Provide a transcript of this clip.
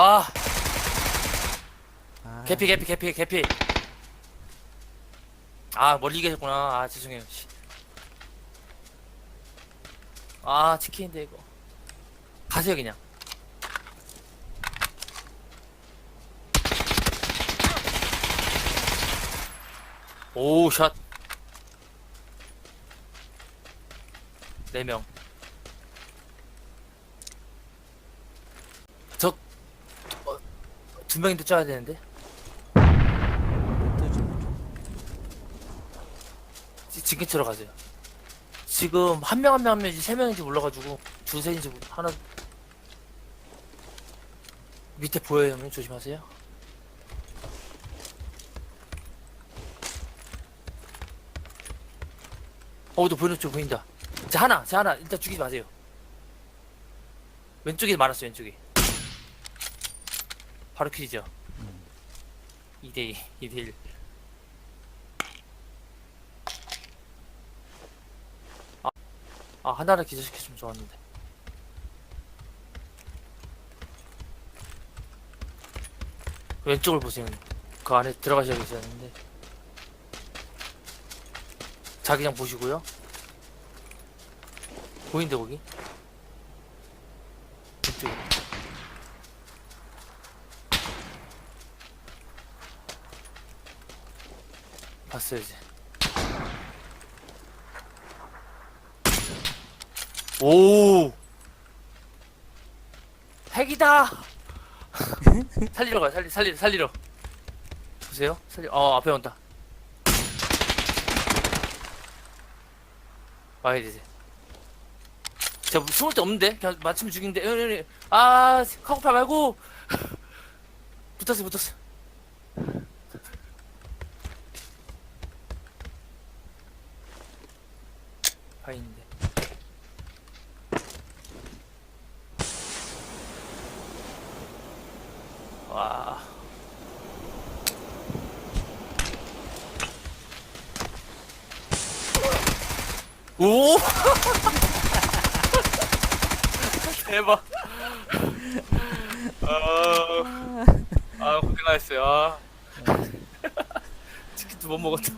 아. 아, 개피 개피 개피 개피. 아 멀리 계셨구나. 아 죄송해요. 씨. 아 치킨인데 이거. 가세요 그냥. 오샷. 4명 저 어, 두 명인데 쪄야 되는데. 지- 지금 들어가세요. 지금 한 명 한 명 한 명인지 세 명인지 몰라가지고 두세인지 몰- 하나 밑에 보여요 형님 조심하세요. 어또 보이는 쪽 보인다. 자 하나 자 하나 일단 죽이지 마세요. 왼쪽에 많았어 왼쪽에. 바로 킬이죠. 2대2 2대1 아 하나를 기절시켰으면 좋았는데. 왼쪽을 보세요. 그 안에 들어가셔야 되는데. 자기장 보시고요. 보인대 거기? 왼쪽에 이제 오! 핵이다! 살리러 가요 살리 살리러 살리러. 보세요. 살리 어 앞에 온다. 와야 되지. 제가 뭐 숨을 데 없는데? 그냥 마침 죽인데. 에, 에, 에. 아 카고팔 말고. 붙었어 붙었어 파인데 와. 오! 대박. 아, 아 고생하셨어요. 아. 치킨 두 번 먹었다.